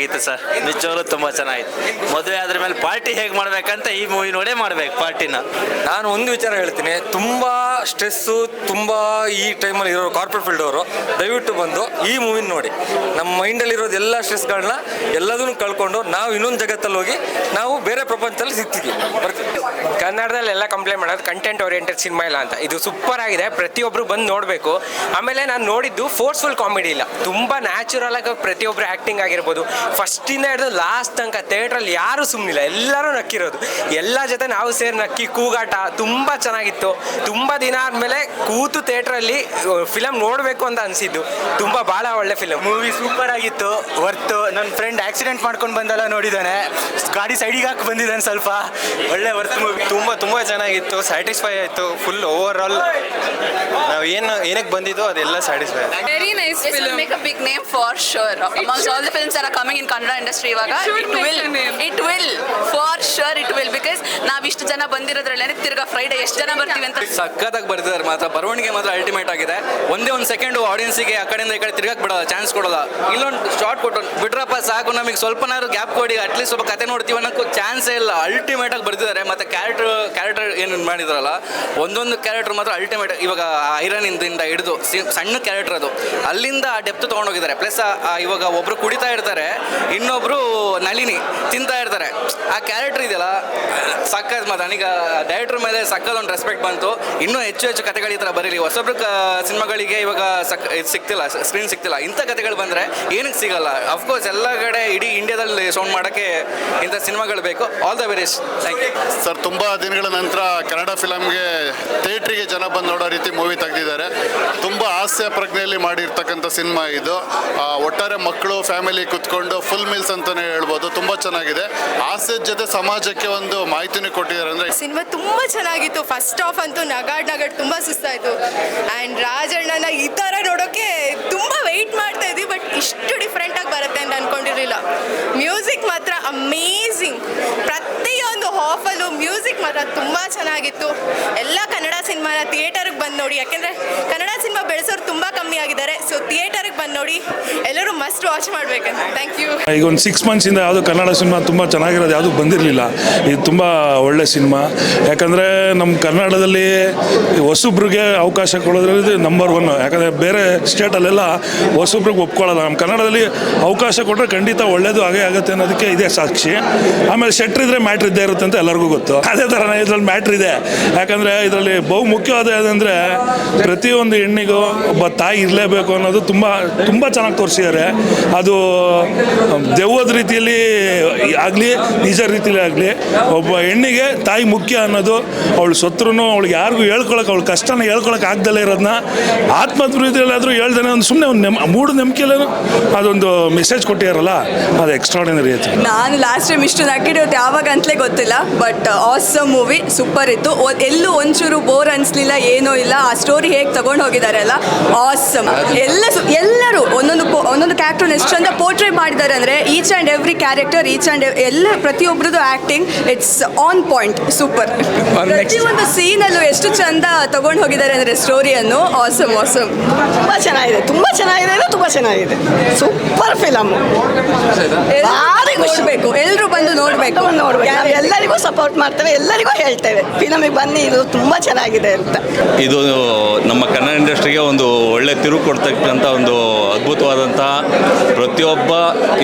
ಚೆನ್ನಾಗಿತ್ತು ಸರ್. ನಿಜವಾಗ್ಲೂ ತುಂಬ ಚೆನ್ನಾಗಿತ್ತು. ಮದುವೆ ಆದ್ರ ಮೇಲೆ ಪಾರ್ಟಿ ಹೇಗೆ ಮಾಡ್ಬೇಕಂತ ಈ ಮೂವಿ ನೋಡೇ ಮಾಡ್ಬೇಕು ಪಾರ್ಟಿನ. ನಾನು ಒಂದು ವಿಚಾರ ಹೇಳ್ತೀನಿ. ತುಂಬ ಸ್ಟ್ರೆಸ್ಸು ತುಂಬ ಈ ಟೈಮಲ್ಲಿ ಇರೋ ಕಾರ್ಪೊರೇಟ್ ಫೀಲ್ಡ್ ಅವರು ದಯವಿಟ್ಟು ಬಂದು ಈ ಮೂವಿನ ನೋಡಿ. ನಮ್ಮ ಮೈಂಡಲ್ಲಿ ಇರೋದು ಎಲ್ಲ ಸ್ಟ್ರೆಸ್ಗಳನ್ನ ಎಲ್ಲದನ್ನು ಕಳ್ಕೊಂಡು ನಾವು ಇನ್ನೊಂದು ಜಗತ್ತಲ್ಲಿ ಹೋಗಿ ನಾವು ಬೇರೆ ಪ್ರಪಂಚದಲ್ಲಿ ಸಿಗ್ತೀವಿ. ಬರ್ತೀವಿ ಕನ್ನಡದಲ್ಲಿ ಎಲ್ಲ ಕಂಪ್ಲೇಂಟ್ ಮಾಡೋದು ಕಂಟೆಂಟ್ ಓರಿಯೆಂಟೆಡ್ ಸಿನಿಮಾ ಇಲ್ಲ ಅಂತ. ಇದು ಸೂಪರ್ ಆಗಿದೆ. ಪ್ರತಿಯೊಬ್ಬರು ಬಂದು ನೋಡಬೇಕು. ಆಮೇಲೆ ನಾನು ನೋಡಿದ್ದು ಫೋರ್ಸ್ಫುಲ್ ಕಾಮಿಡಿ ಇಲ್ಲ. ತುಂಬ ನ್ಯಾಚುರಲ್ ಆಗಿ ಪ್ರತಿಯೊಬ್ಬರು ಆ್ಯಕ್ಟಿಂಗ್ ಆಗಿರ್ಬೋದು. ಫಸ್ಟಿಂದ ಹಿಡಿದು ಲಾಸ್ಟ್ ತನಕ ಥಿಯೇಟ್ರಲ್ಲಿ ಯಾರೂ ಸುಮ್ಮನಿಲ್ಲ ಎಲ್ಲರೂ ನಕ್ಕಿರೋದು. ಎಲ್ಲ ಜೊತೆ ನಾವು ಸೇರಿ ನಕ್ಕಿ ಕೂಗಾಟ ತುಂಬ ಚೆನ್ನಾಗಿತ್ತು. ತುಂಬ ದಿನ ಆದಮೇಲೆ ಕೂತು ಥಿಯೇಟ್ರಲ್ಲಿ ಫಿಲಮ್ ನೋಡಬೇಕು ಅಂತ ಅನಿಸಿದ್ದು. ತುಂಬ ಭಾಳ ಒಳ್ಳೆ ಫಿಲಮ್ ಮೂವಿ ಸೂಪರ್ ಆಗಿತ್ತು. ಹೊರ್ತು ನನ್ನ ಫ್ರೆಂಡ್ ಆಕ್ಸಿಡೆಂಟ್ ಮಾಡ್ಕೊಂಡು ಬಂದಲ್ಲ ನೋಡಿದ್ದಾನೆ ಗಾಡಿ ಸೈಡಿಗೆ ಹಾಕಿ ಬಂದಿದ್ದಾನೆ ಸ್ವಲ್ಪ. ಒಳ್ಳೆ ವರ್ತ್ ಮೂವಿ ತುಂಬ ತುಂಬ ಚೆನ್ನಾಗಿತ್ತು. ಸ್ಯಾಟಿಸ್ಫೈ ಆಯಿತು. ಫುಲ್ ಓವರ್ ಆಲ್ ನಾವು ಏನು ಏನಕ್ಕೆ ಬಂದಿದ್ದು ಅದೆಲ್ಲ satisfy very nice film make a big name for sure name all the films are the films Kannada industry ಇವಾಗ it will it will for sure it will because ನಾವ್ ಇಷ್ಟು ಜನ ಬಂದಿರೋದ್ರಲ್ಲೇ ತಿರ್ಗಾ ಫ್ರೈಡೆ ಎಷ್ಟು ಜನ ಬರ್ತೀವಿ ಅಂತ. ಸಖತ್ತಾಗಿ ಬರ್ತಿದ್ದಾರೆ ಮಾತ್ರ ಬರವಣಿಗೆ ಮಾತ್ರ ಅಲ್ಟಿಮೇಟ್ ಆಗಿದೆ. ಒಂದೇ ಒಂದು ಸೆಕೆಂಡ್ ಆಡಿಯನ್ಸಿಗೆ ಆ ಕಡೆಯಿಂದ ಈ ಕಡೆ ತಿರ್ಗಕ್ ಬಿಡೋಲ್ಲ ಚಾನ್ಸ್ ಕೊಡೋಲ್ಲ. ಇಲ್ಲೊಂದು ಶಾರ್ಟ್ ಕೊಟ್ಟು ಬಿಟ್ರಪ್ಪ ಸಾಕು ನಮಗೆ ಸ್ವಲ್ಪನಾದ್ರು ಗ್ಯಾಪ್ ಕೊಡಿ ಅಟ್ಲೀಸ್ಟ್ ಸ್ವಲ್ಪ ಕತೆ ನೋಡ್ತೀವಿ ಅನ್ನೋಕ್ಕೂ ಚಾನ್ಸೇ ಇಲ್ಲ. ಅಲ್ಟಿಮೇಟ್ ಆಗಿ ಬರ್ತಿದ್ದಾರೆ ಮತ್ತೆ ಕ್ಯಾರೆಕ್ಟರ್ ಕ್ಯಾರೆಕ್ಟರ್ ಏನು ಮಾಡಿದ್ರಲ್ಲ ಒಂದೊಂದು ಕ್ಯಾರೆಕ್ಟರ್ ಮಾತ್ರ ಅಲ್ಟಿಮೇಟ್ ಇವಾಗ ಐರನ್ ಇಂದ ಹಿಡಿದು ಸಣ್ಣ ಕ್ಯಾರೆಕ್ಟರ್ ಅದು. ಅಲ್ಲಿಂದ ಆ ಡೆಪ್ತ್ ತೊಗೊಂಡೋಗಿದ್ದಾರೆ. ಪ್ಲಸ್ ಇವಾಗ ಒಬ್ರು ಕುಡಿತಾ ಇರ್ತಾರೆ ಇನ್ನೊಬ್ರು ನಳಿನಿ ತಿಂತಾ ಇರ್ತಾರೆ. ಆ ಕ್ಯಾರೆಕ್ಟರ್ ಇದೆಯಲ್ಲ ಸಕ್ಕತ್ ಮಾತ್ರ. ನನಗೆ ಡೈರೆಕ್ಟರ್ ಮೇಲೆ ಸಕ್ಕತ್ ಒಂದು ರೆಸ್ಪೆಕ್ಟ್ ಬಂತು. ಇನ್ನೂ ಹೆಚ್ಚು ಹೆಚ್ಚು ಕಥೆಗಳು ಈ ಥರ ಬರೀಲಿ. ಹೊಸೊಬ್ರು ಸಿನಿಮಾಗಳಿಗೆ ಇವಾಗ ಸಕ್ ಇದು ಸಿಗ್ತಿಲ್ಲ ಸ್ಕ್ರೀನ್ ಸಿಗ್ತಿಲ್ಲ. ಇಂಥ ಕಥೆಗಳು ಬಂದರೆ ಏನಕ್ಕೆ ಸಿಗಲ್ಲ? ಅಫ್ಕೋರ್ಸ್ ಎಲ್ಲ ಕಡೆ ಇಡೀ ಇಂಡಿಯಾದಲ್ಲಿ ಸೌಂಡ್ ಮಾಡೋಕ್ಕೆ ಇಂಥ ಸಿನಿಮಾಗಳು ಬೇಕು. All the very thank you sir, ತುಂಬ ದಿನಗಳ ನಂತರ ಕನ್ನಡ ಫಿಲಮ್ಗೆ ಥಿಯೇಟ್ರಿಗೆ ಜನ ಬಂದು ನೋಡೋ ರೀತಿ ಮೂವಿ ತೆಗೆದಿದ್ದಾರೆ. ತುಂಬ ಹಾಸ್ಯ ಪ್ರಜ್ಞೆಯಲ್ಲಿ ಮಾಡಿರ್ತಕ್ಕಂಥ ಸಿನಿಮಾ ಇದು. ಒಟ್ಟಾರೆ ಮಕ್ಕಳು ಫ್ಯಾಮಿಲಿ ಕುತ್ಕೊಂಡು ಫುಲ್ ಮೀಲ್ಸ್ ಅಂತಲೇ ಹೇಳ್ಬೋದು. ತುಂಬ ಚೆನ್ನಾಗಿದೆ. ಆಸೆ ಜೊತೆ ಸಮಾಜಕ್ಕೆ ಒಂದು ಮಾಹಿತಿನೂ ಕೊಟ್ಟಿದ್ದಾರೆ ಅಂದರೆ ಸಿನಿಮಾ ತುಂಬಾ ಚೆನ್ನಾಗಿತ್ತು. ಫಸ್ಟ್ ಆಫ್ ಅಂತೂ ನಗಾಡ್ ನಗಾಡ್ ತುಂಬಾ ಸುಸ್ತಾಯ್ತು. ಆ್ಯಂಡ್ ರಾಜಣ್ಣನ ಈ ಥರ ನೋಡೋಕೆ ತುಂಬಾ ವೆಯ್ಟ್ ಮಾಡ್ತಾ ಇದ್ವಿ ಬಟ್ ಇಷ್ಟು ಡಿಫ್ರೆಂಟ್ ಆಗಿ ಬರುತ್ತೆ ಅಂತ ಅನ್ಕೊಂಡಿರ್ಲಿಲ್ಲ. ಮ್ಯೂಸಿಕ್ ಮಾತ್ರ ಅಮೇಝಿಂಗ್ ಪ್ರತಿಯೊಂದು ಹಾಫಲ್ಲೂ ಮ್ಯೂಸಿಕ್ ಮಾತ್ರ ತುಂಬಾ ಚೆನ್ನಾಗಿತ್ತು. ಎಲ್ಲ ಕನ್ನಡ ಸಿನಿಮಾನ ಥಿಯೇಟರ್ಗೆ ಬಂದು ನೋಡಿ. ಯಾಕೆಂದರೆ ಕನ್ನಡ ಸಿನಿಮಾ ಬೆಳೆಸೋರು ತುಂಬ ಕಮ್ಮಿ ಆಗಿದ್ದಾರೆ. ಸೊ ಥಿಯೇಟರ್ಗೆ ಬಂದು ನೋಡಿ. ಎಲ್ಲರೂ ಮಸ್ಟ್ ವಾಚ್ ಮಾಡಬೇಕಂತ. ಥ್ಯಾಂಕ್ ಯು ಈಗ ಒಂದು ಸಿಕ್ಸ್ ಮಂತ್ಸಿಂದ ಯಾವುದು ಕನ್ನಡ ಸಿನಿಮಾ ತುಂಬ ಚೆನ್ನಾಗಿರೋದು ಯಾವುದು ಬಂದಿರಲಿಲ್ಲ. ಇದು ತುಂಬ ಒಳ್ಳೆ ಸಿನಿಮಾ. ಯಾಕಂದರೆ ನಮ್ಮ ಕನ್ನಡದಲ್ಲಿ ಹೊಸಬ್ರಿಗೆ ಅವಕಾಶ ಕೊಡೋದ್ರಲ್ಲಿ ನಂಬರ್ ಒನ್ ಯಾಕಂದರೆ ಬೇರೆ ಸ್ಟೇಟಲ್ಲೆಲ್ಲ ಹೊಸಬ್ರಿಗೆ ಒಪ್ಕೊಳ್ಳೋಲ್ಲ. ನಮ್ಮ ಕನ್ನಡದಲ್ಲಿ ಅವಕಾಶ ಕೊಟ್ಟರೆ ಖಂಡಿತ ಒಳ್ಳೇದು ಹಾಗೆ ಆಗುತ್ತೆ ಅನ್ನೋದಕ್ಕೆ ಇದೇ ಸಾಕ್ಷಿ. ಆಮೇಲೆ ಶೆಟ್ರ್ ಇದ್ರೆ ಮ್ಯಾಟ್ರ್ ಇದ್ದೇ ಇರುತ್ತೆ ಅಂತ ಎಲ್ಲರಿಗೂ ಗೊತ್ತು. ಅದೇ ಥರನೇ ಇದರಲ್ಲಿ ಮ್ಯಾಟ್ರ್ ಇದೆ. ಯಾಕಂದರೆ ಇದರಲ್ಲಿ ಬಹು ಮುಖ್ಯವಾದ ಏನಂದರೆ ಪ್ರತಿಯೊಂದು ಹೆಣ್ಣಿಗೂ ಒಬ್ಬ ತಾಯಿ ಇರಲೇಬೇಕು ಅನ್ನೋದು ತುಂಬ ತುಂಬ ಚೆನ್ನಾಗಿ ತೋರಿಸಿದ್ದಾರೆ. ಅದು ದೆವ್ವದ ರೀತಿಯಲ್ಲಿ ಆಗಲಿ, ನಿಜ ರೀತಿಯಲ್ಲಿ ಆಗಲಿ, ಒಬ್ಬ ಹೆಣ್ಣಿಗೆ ತಾಯಿ ಮುಖ್ಯ ಅನ್ನೋದು ಅವಳು ಸತ್ರು ಅವಳಿಗೆ ಯಾರಿಗೂ ಹೇಳ್ಕೊಳಕ್ಕೆ ಅವಳು ಕಷ್ಟನ ಹೇಳ್ಕೊಳಕ್ಕೆ ಆಗ್ದಲೇ ಇರೋದನ್ನ ಆತ್ಮಹತ್ಯೆಯಲ್ಲಾದರೂ ಹೇಳ್ದಾನೆ ಒಂದು ಸುಮ್ಮನೆ ಒಂದು ನೆಮ್ ಮೂಢ ನಂಬಿಕೆಯಲ್ಲೇನು ಅದೊಂದು ಮೆಸೇಜ್ ಕೊಟ್ಟಿದಾರಲ್ಲ, ಅದು ಎಕ್ಸ್ಟ್ರಾಡಿನರಿ ಆಯಿತು. ನಾನು ಲಾಸ್ಟ್ ಟೈಮ್ ಇಷ್ಟು ನಕ್ಕಿಡೋದು ಯಾವಾಗ ಅಂತಲೇ ಗೊತ್ತಿಲ್ಲ ಬಟ್ ಆಸಮ್ ಮೂವಿ ಸೂಪರ್ ಇತ್ತು. ಎಲ್ಲೂ ಒಂಚೂರು ಬೋರ್ ಅನಿಸ್ಲಿಲ್ಲ, ಏನೂ ಇಲ್ಲ. ಆ ಸ್ಟೋರಿ ಹೇಗೆ ತಗೊಂಡು ಹೋಗಿದ್ದಾರೆ ಅಲ್ಲ? ಆಸಮ್ ಎಲ್ಲ ಎಲ್ಲರೂ ಒಂದೊಂದು ಒಂದೊಂದು ಕ್ಯಾರೆಕ್ಟರ್ ಎಷ್ಟು ಚಂದ ಪೋರ್ಟ್ರೇಟ್ ಮಾಡಿದ್ದಾರೆ ಅಂದರೆ each and every character each and ಎಲ್ಲ ಪ್ರತಿಯೊಬ್ಬರದ್ದು acting it's on point super ಪ್ರತಿಯೊಂದು ಸೀನಲ್ಲೂ ಎಷ್ಟು ಚಂದ ತಗೊಂಡು ಹೋಗಿದ್ದಾರೆ ಅಂದರೆ ಸ್ಟೋರಿಯನ್ನು ಆಸಮ್ ಆಸಮ್ ತುಂಬ ಚೆನ್ನಾಗಿದೆ ತುಂಬ ಚೆನ್ನಾಗಿದೆ ಅಂದರೆ ತುಂಬ ಚೆನ್ನಾಗಿದೆ. ಸೂಪರ್ ಫಿಲಮ್ ಖುಷಿ. ನೋಡಬೇಕು ಎಲ್ಲರೂ ಬಂದು ನೋಡಬೇಕು. ನೋಡ್ಬೇಕು. ಎಲ್ಲರಿಗೂ ಸಪೋರ್ಟ್ ಮಾಡ್ತೇವೆ ಎಲ್ಲರಿಗೂ ಹೇಳ್ತೇವೆ. ಫಿಲಮಿಗೆ ಬನ್ನಿ ಇದು ತುಂಬ ಚೆನ್ನಾಗಿದೆ ಅಂತ. ಇದು ನಮ್ಮ ಕನ್ನಡ ಇಂಡಸ್ಟ್ರಿಗೆ ಒಂದು ಒಳ್ಳೆ ತಿರುವು ಕೊಡ್ತಕ್ಕಂಥ ಒಂದು ಅದ್ಭುತವಾದಂಥ ಪ್ರತಿಯೊಬ್ಬ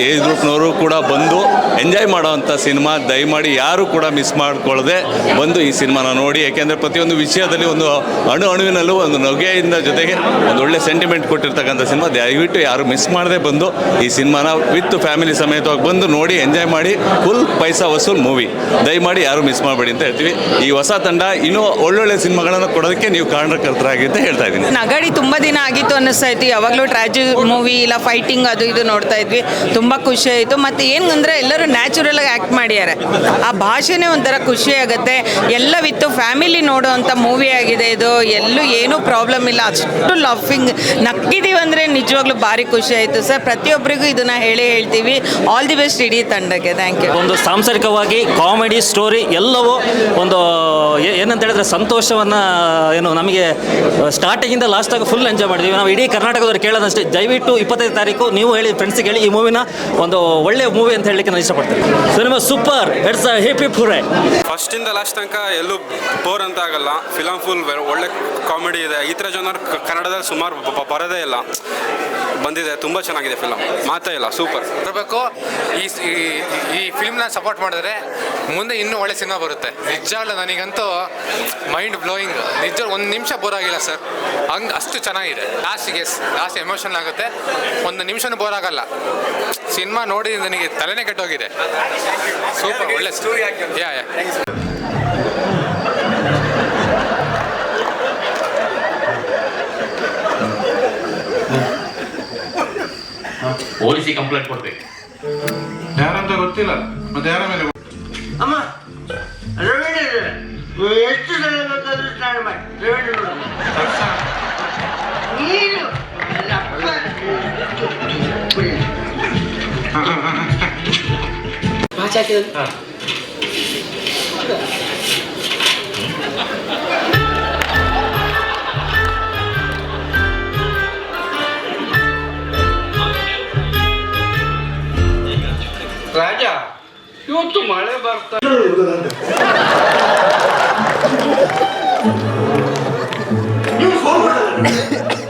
ಏಜ್ ಗ್ರೂಪ್ನವರು ಕೂಡ ಬಂದು ಎಂಜಾಯ್ ಮಾಡೋವಂಥ ಸಿನಿಮಾ, ದಯಮಾಡಿ ಯಾರು ಕೂಡ ಮಿಸ್ ಮಾಡಿಕೊಳ್ಳದೆ ಬಂದು ಈ ಸಿನಿಮಾನ ನೋಡಿ. ಯಾಕೆಂದರೆ ಪ್ರತಿಯೊಂದು ವಿಷಯದಲ್ಲಿ ಒಂದು ಅಣು ಅಣುವಿನಲ್ಲೂ ಒಂದು ನಗೆಯಿಂದ ಜೊತೆಗೆ ಒಂದು ಒಳ್ಳೆ ಸೆಂಟಿಮೆಂಟ್ ಕೊಟ್ಟಿರ್ತಕ್ಕಂಥ ಸಿನಿಮಾ. ದಯವಿಟ್ಟು ಯಾರು ಮಿಸ್ ಮಾಡದೆ ಬಂದು ಈ ಸಿನಿಮಾನ ವಿತ್ ಫ್ಯಾಮಿಲಿ ಸಮೇತವಾಗಿ ಬಂದು ನೋಡಿ, ಎಂಜಾಯ್ ಮಾಡಿ, ಫುಲ್ ಪೈಸಾ ವಸೂಲ್ ಮೂವಿ. ದಯಮಾಡಿ ಯಾರು ಮಿಸ್ ಮಾಡಬೇಡಿ ಅಂತ ಹೇಳ್ತೀವಿ. ಈ ಹೊಸ ತಂಡ ಇನ್ನೂ ಒಳ್ಳೊಳ್ಳೆ ಸಿನಿಮಾಗಳನ್ನು ಕೊಡೋದಕ್ಕೆ ನೀವು ಕಾರಣಕರ್ತರಾಗಿ ಅಂತ ಹೇಳ್ತಾ ಇದ್ದೀನಿ. ನಗಡಿ ತುಂಬ ದಿನ ಆಗಿತ್ತು ಅನ್ನಿಸ್ತಾ ಇತ್ತು. ಯಾವಾಗಲೂ ಟ್ರಾಜಿ ಮೂವಿ ಇಲ್ಲ ಫೈಟಿಂಗ್ ಅದು ಇದು ನೋಡ್ತಾ ಇದ್ವಿ. ತುಂಬ ಖುಷಿ ಆಯಿತು. ಮತ್ತು ಏನು ಅಂದರೆ ಎಲ್ಲರೂ ನ್ಯಾಚುರಲ್ ಆಗಿ ಆ್ಯಕ್ಟ್ ಮಾಡಿದ್ದಾರೆ. ಆ ಭಾಷೆನೇ ಒಂಥರ ಖುಷಿ ಆಗುತ್ತೆ. ಎಲ್ಲ ವಿತ್ತು ಫ್ಯಾಮಿಲಿ ನೋಡೋವಂಥ ಮೂವಿ ಆಗಿದೆ ಇದು. ಎಲ್ಲೂ ಏನೂ ಪ್ರಾಬ್ಲಮ್ ಇಲ್ಲ. ಅಷ್ಟು ಲಫಿಂಗ್ ನಕ್ಕಿದೀವಿ ಅಂದರೆ ನಿಜವಾಗ್ಲೂ ಭಾರಿ ಖುಷಿ ಆಯಿತು ಸರ್. ಪ್ರತಿಯೊಬ್ಬರಿಗೂ ಇದನ್ನು ಹೇಳಿ ಹೇಳ್ತೀವಿ. ಆಲ್ ದಿ ಬೆಸ್ಟ್ ಇಡೀ ತಂಡಕ್ಕೆ. ಥ್ಯಾಂಕ್ ಯು ಒಂದು ಸಾಂಸಾರಿಕವಾಗಿ ಕಾಮಿಡಿ ಸ್ಟೋರಿ ಎಲ್ಲವೂ ಒಂದು ಏನಂತ ಹೇಳಿದ್ರೆ ಸಂತೋಷವನ್ನು ಏನು ನಮಗೆ ಸ್ಟಾರ್ಟಿಂಗಿಂದ ಲಾಸ್ಟಾಗಿ ಫುಲ್ ಎಂಜಾಯ್ ಮಾಡಿದ್ವಿ. ನಾವು ಇಡೀ ಕರ್ನಾಟಕದವ್ರು ಕೇಳೋದಷ್ಟೇ ದಯವಿಟ್ಟು ಇಪ್ಪತ್ತೈದು ತಾರೀಕು ನೀವು ಹೇಳಿ ಫ್ರೆಂಡ್ಸಿಗೆ ಹೇಳಿ ಈ ಮೂವಿನ ಒಂದು ಒಳ್ಳೆ ಮೂವಿ ಅಂತ ಹೇಳಲಿಕ್ಕೆ ನಾನು ಇಷ್ಟಪಡ್ತೀನಿ. Cinema super it's hip hip hurray ಫಸ್ಟಿಂದ last ತನಕ ಎಲ್ಲೂ ಬೋರ್ ಅಂತ ಆಗಲ್ಲ. ಫಿಲಮ್ ಫುಲ್ ಒಳ್ಳೆ ಕಾಮಿಡಿ ಇದೆ. ಈ ಥರ ಜನರು ಕನ್ನಡದಲ್ಲಿ ಸುಮಾರು ಬರೋದೇ ಇಲ್ಲ. ಬಂದಿದೆ ತುಂಬ ಚೆನ್ನಾಗಿದೆ ಫಿಲಮ್ ಮಾತೇ ಇಲ್ಲ ಸೂಪರ್ ಬರಬೇಕು. ಈ ಈ- ಈ ಫಿಲ್ಮ್ನ ಸಪೋರ್ಟ್ ಮಾಡಿದ್ರೆ ಮುಂದೆ ಇನ್ನೂ ಒಳ್ಳೆ ಸಿನಿಮಾ ಬರುತ್ತೆ. ನಿಜವಾಗ್ಲೂ ನನಗಂತೂ ಮೈಂಡ್ ಬ್ಲೋಯಿಂಗ್ ನಿಜ ಒಂದು ನಿಮಿಷ ಬೋರ್ ಆಗಿಲ್ಲ ಸರ್ ಹಂಗೆ ಅಷ್ಟು ಚೆನ್ನಾಗಿದೆ. ಲಾಸ್ಟಿಗೆ ಲಾಸ್ಟ್ ಎಮೋಷನ್ ಆಗುತ್ತೆ. ಒಂದು ನಿಮಿಷನೂ ಬೋರ್ ಆಗಲ್ಲ. ಸಿನಿಮಾ ನೋಡಿ ನನಗೆ ತಲೆನೇ ಕೆಟ್ಟೋಗಿದೆ. ಸೂಪರ್ ಒಳ್ಳೆ ಯಾ ಯಾ ಪೊಲೀಸಿಗೆ ಕಂಪ್ಲೇಂಟ್ ಕೊಡ್ಬೇಕು. ಯಾರಂತ ಗೊತ್ತಿಲ್ಲ ಮತ್ತೆ ಯಾರ ಮೇಲೆ ಅಮ್ಮ ಎಷ್ಟು ಸಲ ಬೇಕಾದ್ರೂ ಸ್ನಾನ ಮಾಡಿ ರವೀಂದ್ರ ನೀನು ನನ್ನ ಅಪ್ಪ ರಾಜ ಇವತ್ತು ಮಳೆ ಬರ್ತಾ Ja.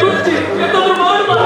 குச்சி எந்த ஒரு மாறுமா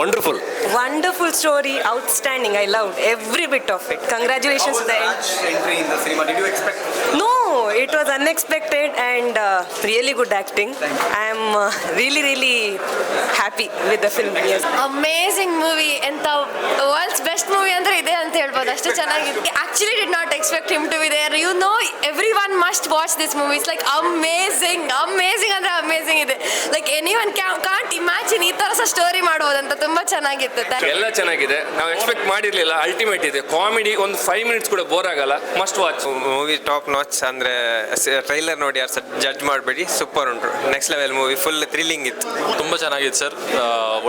wonderful. Wonderful story, outstanding. I loved every bit of it. Congratulations to the entry in the cinema. Did you expect? No, it was unexpected and uh, really good acting. I am uh, really, really happy with the film. Yes. Amazing movie ಎಂತ world's best movie ಅಂದ್ರೆ ಇದೆ ಅಂತ ಹೇಳ್ಬೋದು. ಅಷ್ಟು ಚೆನ್ನಾಗಿದೆ actually did not expect him to be there you know every one must watch this movie it's like amazing amazing ಅಂದ್ರೆ amazing ಇದೆ. Like any one can't imagine ಈ ತರ ಸಹ ಸ್ಟೋರಿ ಮಾಡ್ಬೋದಂತ. ತುಂಬಾ ಚೆನ್ನಾಗಿತ್ತು. ಎಲ್ಲ ಚೆನ್ನಾಗಿದೆ. ನಾವು ಎಕ್ಸ್ಪೆಕ್ಟ್ ಮಾಡಿರ್ಲಿಲ್ಲ. ಅಲ್ಟಿಮೇಟ್ ಇದೆ. ಕಾಮಿಡಿ ಒಂದು ಫೈವ್ ಮಿನಿಟ್ಸ್ ಕೂಡ ಬೋರ್ ಆಗಲ್ಲ. Must watch movie top notch ಅಂದರೆ ಟ್ರೈಲರ್ ನೋಡಿ ಯಾರು ಸರ್ ಜಡ್ಜ್ ಮಾಡಬೇಡಿ ಸೂಪರ್ ಉಂಟು. Next level movie full thrilling ಇತ್ತು. ತುಂಬ ಚೆನ್ನಾಗಿತ್ತು ಸರ್.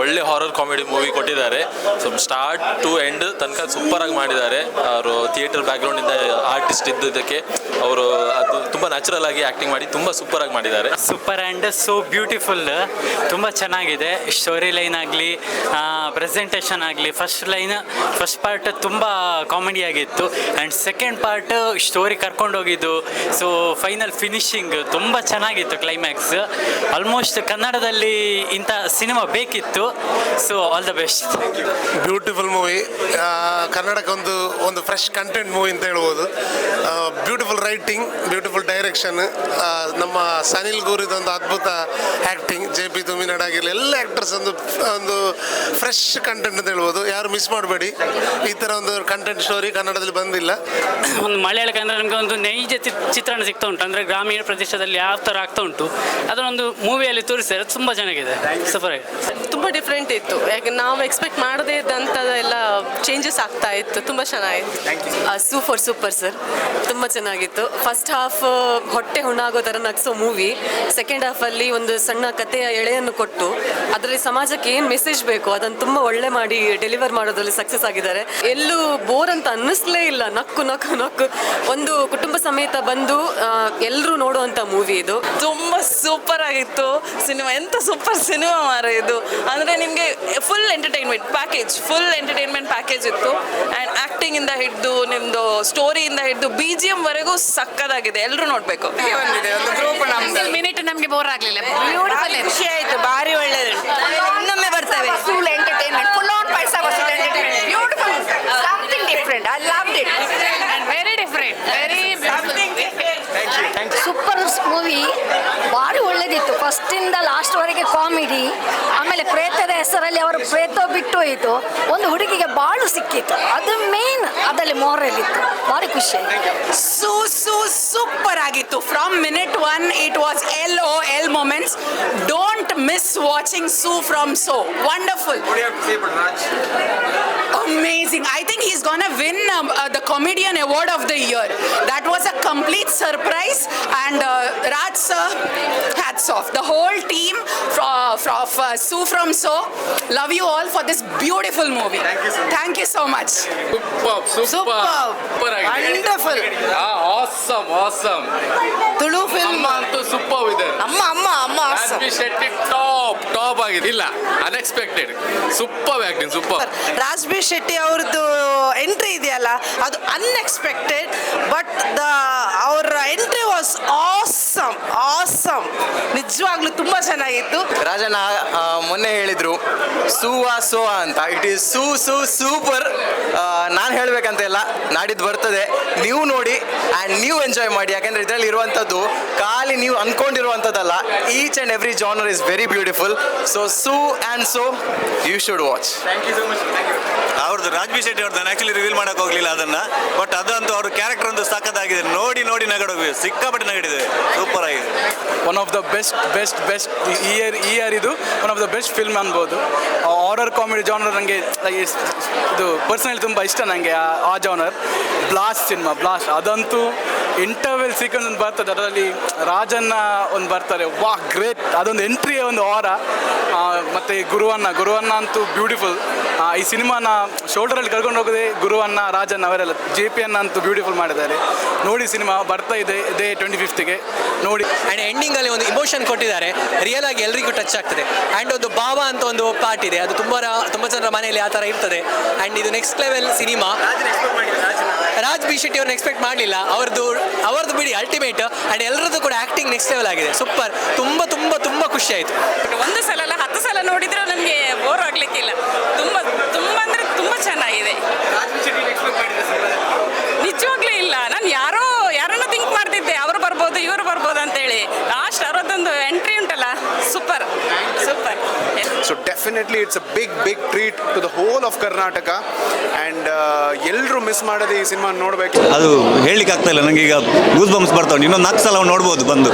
ಒಳ್ಳೆ ಹಾರರ್ ಕಾಮಿಡಿ ಮೂವಿ ಕೊಟ್ಟಿದ್ದಾರೆ. ಸೊ ಸ್ಟಾರ್ಟ್ ಟು ಎಂಡ್ ತನಕ ಸೂಪರಾಗಿ ಮಾಡಿದ್ದಾರೆ. ಅವರು ಥಿಯೇಟರ್ ಬ್ಯಾಕ್ಗ್ರೌಂಡಿಂದ ಆರ್ಟಿಸ್ಟ್ ಇದ್ದಿದ್ದಕ್ಕೆ ಅವರು ಅದು ತುಂಬ ನ್ಯಾಚುರಲ್ ಆಗಿ ಆ್ಯಕ್ಟಿಂಗ್ ಮಾಡಿ ತುಂಬ ಸೂಪರಾಗಿ ಮಾಡಿದ್ದಾರೆ. ಸೂಪರ್ ಆ್ಯಂಡ್ ಸೋ ಬ್ಯೂಟಿಫುಲ್ ತುಂಬ ಚೆನ್ನಾಗಿದೆ. ಸ್ಟೋರಿ ಲೈನ್ ಆಗಲಿ ಪ್ರೆಸೆಂಟೇಷನ್ ಆಗಲಿ ಫಸ್ಟ್ ಲೈನ್ ಫಸ್ಟ್ ಪಾರ್ಟ್ ತುಂಬ ಕಾಮಿಡಿ ಆಗಿತ್ತು. ಆ್ಯಂಡ್ ಸೆಕೆಂಡ್ ಪಾರ್ಟ್ ಸ್ಟೋರಿ ಕರ್ಕೊಂಡು ಹೋಗಿದ್ದು ಸೊ ಫೈನಲ್ ಫಿನಿಶಿಂಗ್ ತುಂಬ ಚೆನ್ನಾಗಿತ್ತು ಕ್ಲೈಮ್ಯಾಕ್ಸ್ ಆಲ್ಮೋಸ್ಟ್ ಕನ್ನಡದಲ್ಲಿ ಇಂಥ ಸಿನಿಮಾ ಬೇಕಿತ್ತು. So all the best beautiful movie ಕನ್ನಡಕ್ಕೊಂದು ಒಂದು ಒಂದು ಫ್ರೆಶ್ ಕಂಟೆಂಟ್ ಮೂವಿ ಅಂತ ಹೇಳ್ಬೋದು. ಬ್ಯೂಟಿಫುಲ್ ರೈಟಿಂಗ್ ಬ್ಯೂಟಿಫುಲ್ ಡೈರೆಕ್ಷನ್ ನಮ್ಮ ಸನಿಲ್ ಗೂರಿದೊಂದು ಅದ್ಭುತ ಆ್ಯಕ್ಟಿಂಗ್ ಜೆ ಪಿ ತುಮಿನಾಡ್ ಆಗಿರಲಿ ಎಲ್ಲ ಆ್ಯಕ್ಟರ್ಸ್ ಒಂದು ಒಂದು ಫ್ರೆಶ್ ಕಂಟೆಂಟ್ ಅಂತ ಹೇಳ್ಬೋದು. ಯಾರು ಮಿಸ್ ಮಾಡಬೇಡಿ. ಈ ಥರ ಒಂದು ಕಂಟೆಂಟ್ ಸ್ಟೋರಿ ಕನ್ನಡದಲ್ಲಿ ಬಂದಿಲ್ಲ. ಒಂದು ಮಲಯಾಳ ಕನ್ನಡ ನಮಗೆ ಒಂದು ನೈಜ ಚಿ- ಚಿತ್ರಣ ಸಿಗ್ತಾ ಉಂಟು. ಅಂದರೆ ಗ್ರಾಮೀಣ ಪ್ರದೇಶದಲ್ಲಿ ಯಾವ ಥರ ಆಗ್ತಾ ಉಂಟು ಅದನ್ನೊಂದು ಮೂವಿಯಲ್ಲಿ ತೋರಿಸಿದ್ರೆ ತುಂಬ ಚೆನ್ನಾಗಿದೆ. ಸೂಪರ್ ಆಗಿದೆ. ತುಂಬ ಡಿಫ್ರೆಂಟ್ ಇತ್ತು. ಯಾಕೆ ನಾವು ಎಕ್ಸ್ಪೆಕ್ಟ್ ಮಾಡದೇ ಇದ್ದಂಥದ್ದೆಲ್ಲ ಚೇಂಜಸ್ ಆಗ್ತಾ ಇತ್ತು. ತುಂಬ ಚೆನ್ನಾಗಿತ್ತು. ಸೂಪರ್ ಸೂಪರ್ ಸರ್ ತುಂಬ ಚೆನ್ನಾಗಿತ್ತು. ಫಸ್ಟ್ ಹಾಫ್ ಹೊಟ್ಟೆ ಹುಣ್ಣಾಗೋ ಥರ ನಗ್ಸೋ ಮೂವಿ ಸೆಕೆಂಡ್ ಹಾಫಲ್ಲಿ ಒಂದು ಸಣ್ಣ ಕಥೆಯ ಎಳೆಯನ್ನು ಕೊಟ್ಟು ಅದರಲ್ಲಿ ಸಮಾಜಕ್ಕೆ ಏನು ಮೆಸೇಜ್ ಬೇಕು ಅದನ್ನು ತುಂಬ ಒಳ್ಳೆ ಮಾಡಿ ಡೆಲಿವರ್ ಮಾಡೋದ್ರಲ್ಲಿ ಸಕ್ಸಸ್ ಆಗಿದ್ದಾರೆ. ಎಲ್ಲೂ ಬೋರ್ ಅಂತ ಅನ್ನಿಸ್ಲೇ ಇಲ್ಲ. ನಕ್ಕು ನಕ್ಕು ನಕ್ಕು. ಒಂದು ಕುಟುಂಬ ಸಮೇತ ಬಂದು ಎಲ್ಲರೂ ನೋಡುವಂಥ ಮೂವಿ ಇದು. ತುಂಬ ಸೂಪರ್ ಆಗಿತ್ತು. ಸಿನಿಮಾ ಎಂತ ಸೂಪರ್ ಸಿನಿಮಾ ಮಾರ ಇದು. ಅಂದರೆ ನಿಮಗೆ full entertainment package full entertainment package ಇತ್ತು. ಆ್ಯಂಡ್ ಆ್ಯಕ್ಟಿಂಗಿಂದ ಹಿಡಿದು ನಿಮ್ಮದು ಸ್ಟೋರಿಯಿಂದ ಹಿಡಿದು ಬಿ ಜಿ ಎಮ್ವರೆಗೂ ಸಕ್ಕದಾಗಿದೆ. ಎಲ್ಲರೂ ನೋಡಬೇಕು. ಮಿನಿಟ್ ನಮಗೆ ಬೋರ್ ಆಗಲಿಲ್ಲ. ಬ್ಯೂಟಿಫುಲ್ ಖುಷಿ ಆಯಿತು ಭಾರಿ ಒಳ್ಳೆಯದು ಇನ್ನೊಮ್ಮೆ ಬರ್ತವೆ full entertainment full on paisa beautiful something different I love it very different very super movie ಭಾರಿ ಒಳ್ಳೇದಿತ್ತು ಫಸ್ಟಿಂದ ಲಾಸ್ಟ್ವರೆಗೆ ಕಾಮಿಡಿ ಆಮೇಲೆ ಪ್ರೇತದ ಹೆಸರಲ್ಲಿ ಅವರು ಪ್ರೇತ ಬಿಟ್ಟು ಹೋಯಿತು ಒಂದು ಹುಡುಗಿಗೆ ಬಾಳು ಸಿಕ್ಕಿತ್ತು. ಅದು ಮೇನ್ ಅದರಲ್ಲಿ ಮೋರಲ್ ಇತ್ತು. ಭಾರಿ ಖುಷಿ ಆಯಿತು. ಸೂ ಸೂಪರ್ ಆಗಿತ್ತು. From minute one it was L O L moments don't miss watching so from so wonderful amazing. I think he's gonna win um, uh, the comedian award of the year. That was a complete surprise, and uh, Raj sir, hats off. The whole team from, from uh, Sue from So, love you all for this beautiful movie. Thank you so much. Thank you so much. Super Wonderful. Awesome awesome Tulu film ಅಂತೂ super ಇದೆ. ಅಮ್ಮ ಅಮ್ಮ ಅಮ್ಮ Raj B Shetty top top ಆಗಿದೆ. ಇಲ್ಲ unexpected super acting super Raj B Shetty ಅವ್ರದ್ದು entry ಇದೆಯಲ್ಲ ಅದು ಅನ್ಎಕ್ಸ್ಪೆಕ್ಟೆಡ್ ಬಟ್ ದ ಅವರ ಎಂಟ್ರಿ ವಾಸ್ ಆಸಮ್ ಆಸಮ್ ನಿಜವಾಗ್ಲೂ ತುಂಬ ಚೆನ್ನಾಗಿತ್ತು. ರಾಜಣ್ಣ ಮೊನ್ನೆ ಹೇಳಿದ್ರು, ಸೂವಾ ಸೋವಾ ಅಂತ. It is Suu Suu, super. ನಾನು ಹೇಳಬೇಕಂತ ಇಲ್ಲ, ನಾಡಿದ್ದು ಬರ್ತದೆ. ನೀವು ನೋಡಿ ಆ್ಯಂಡ್ ನೀವು ಎಂಜಾಯ್ ಮಾಡಿ ಯಾಕೆಂದರೆ ಇದರಲ್ಲಿ ಇರುವಂಥದ್ದು ಖಾಲಿ ನೀವು ಅಂದ್ಕೊಂಡಿರುವಂಥದ್ದಲ್ಲ each and every genre is very beautiful so so and so you should watch thank you so much ಅವ್ರದ್ದು ರಾಜ್ಬಿ ಶೆಟ್ಟಿ ಅವ್ರದ್ದು ಆ್ಯಕ್ಚುಲಿ ರಿವೀಲ್ ಮಾಡೋಕೆ ಹೋಗಲಿಲ್ಲ ಅದನ್ನು. ಬಟ್ ಅದಂತೂ ಅವ್ರ ಕ್ಯಾರೆಕ್ಟರ್ ಒಂದು ಸಖತ್ತಾಗಿದೆ. ನೋಡಿ ನೋಡಿ ನಗಡ ಸಿಕ್ಕಾಪಟ್ಟೆ ನಗಡಿದೆ. ಸೂಪರ್ ಆಗಿದೆ. One of the best best best ಈ ಇಯರ್ ಈ ಇಯರ್ ಇದು one of the best film ಅನ್ಬೋದು. ಹಾರರ್ ಕಾಮಿಡಿ ಜಾನರ್ ನನಗೆ ಇದು ಪರ್ಸನಲಿ ತುಂಬ ಇಷ್ಟ ನನಗೆ ಆ ಜಾನರ್ ಬ್ಲಾಸ್ಟ್ ಸಿನಿಮಾ ಬ್ಲಾಸ್ಟ್ ಅದಂತೂ ಇಂಟರ್ವೆಲ್ ಸೀಕ್ವೆನ್ಸ್ ಒಂದು ಬರ್ತದೆ. ಅದರಲ್ಲಿ ರಾಜನ್ನ ಒಂದು ಬರ್ತಾರೆ. ವಾ ಗ್ರೇಟ್ ಅದೊಂದು ಎಂಟ್ರಿಯ ಒಂದು ವಾರ ಮತ್ತು ಗುರುವನ್ನ. ಗುರುವನ್ನ ಅಂತೂ ಬ್ಯೂಟಿಫುಲ್ ಈ ಸಿನಿಮಾನ ಶೋಲ್ಡರಲ್ಲಿ ಕರ್ಕೊಂಡು ಹೋಗೋದೇ ಗುರುವನ್ನ ರಾಜನ್ನ ಅವರೆಲ್ಲ ಜೆ ಪಿ ಅನ್ನ ಅಂತೂ ಬ್ಯೂಟಿಫುಲ್ ಮಾಡಿದ್ದಾರೆ. ನೋಡಿ ಸಿನಿಮಾ ಬರ್ತಾ ಇದೆ ಇದೇ ಟ್ವೆಂಟಿ ಫಿಫ್ತ್ಗೆ ನೋಡಿ. ಆ್ಯಂಡ್ ಎಂಡಿಂಗಲ್ಲಿ ಒಂದು ಇಮೋಷನ್ ಕೊಟ್ಟಿದ್ದಾರೆ. ರಿಯಲ್ ಆಗಿ ಎಲ್ರಿಗೂ ಟಚ್ ಆಗ್ತದೆ. ಆ್ಯಂಡ್ ಒಂದು ಭಾವ ಅಂತ ಒಂದು ಪಾರ್ಟ್ ಇದೆ. ಅದು ತುಂಬ ತುಂಬ ಜನರ ಮನೆಯಲ್ಲಿ ಆ ಥರ ಇರ್ತದೆ. ಆ್ಯಂಡ್ ಇದು next level cinema. Raj B Shetty ಅವ್ರನ್ನ ಎಕ್ಸ್ಪೆಕ್ಟ್ ಮಾಡಲಿಲ್ಲ. ಅವ್ರದ್ದು ಅವ್ರದ್ದು ಬಿಡಿ ಅಲ್ಟಿಮೇಟ್ ಆ್ಯಂಡ್ ಎಲ್ಲರದ್ದು ಕೂಡ ಆ್ಯಕ್ಟಿಂಗ್ ನೆಕ್ಸ್ಟ್ ಲೆವೆಲ್ ಆಗಿದೆ. ಸೂಪರ್ ತುಂಬ ತುಂಬ ತುಂಬ ಖುಷಿ ಆಯಿತು. ಒಂದು ಸಲ ಅಲ್ಲ ಹತ್ತು ಸಲ ನೋಡಿದ್ರೆ ನನಗೆ ಬೋರ್ ಆಗಲಿಕ್ಕಿಲ್ಲ. ತುಂಬ ತುಂಬ ಅಂದರೆ ತುಂಬ ಚೆನ್ನಾಗಿದೆ ನಿಜವಾಗ್ಲೂ ಇಲ್ಲ ನಾನು ಯಾರೋ ಯಾರನ್ನ ಥಿಂಕ್ ಮಾಡ್ತಿದ್ದೆ ಅವರು ಬರ್ಬೋದು ಇವರು ಬರ್ಬೋದು ಅಂತೇಳಿ ಲಾಸ್ಟ್ ಅರವತ್ತೊಂದು ಎಂಟ್ರಿ ಉಂಟಲ್ಲ super super so definitely it's a big big treat to the whole of Karnataka and ಎಲ್ಲರೂ ಮಿಸ್ ಮಾಡದೆ ಈ ಸಿನಿಮಾ ನೋಡಬೇಕು. ಅದು ಹೇಳಲಿಕ್ಕೆ ಆಗ್ತಾ ಇಲ್ಲ. ನನಗೆ ಈಗ ಗೂಸ್ ಬಂಪ್ಸ್ ಬರ್ತಾವೆ ಇನ್ನೊಂದು ನಾಲ್ಕು ಸಲ ನೋಡ್ಬೋದು ಬಂದು.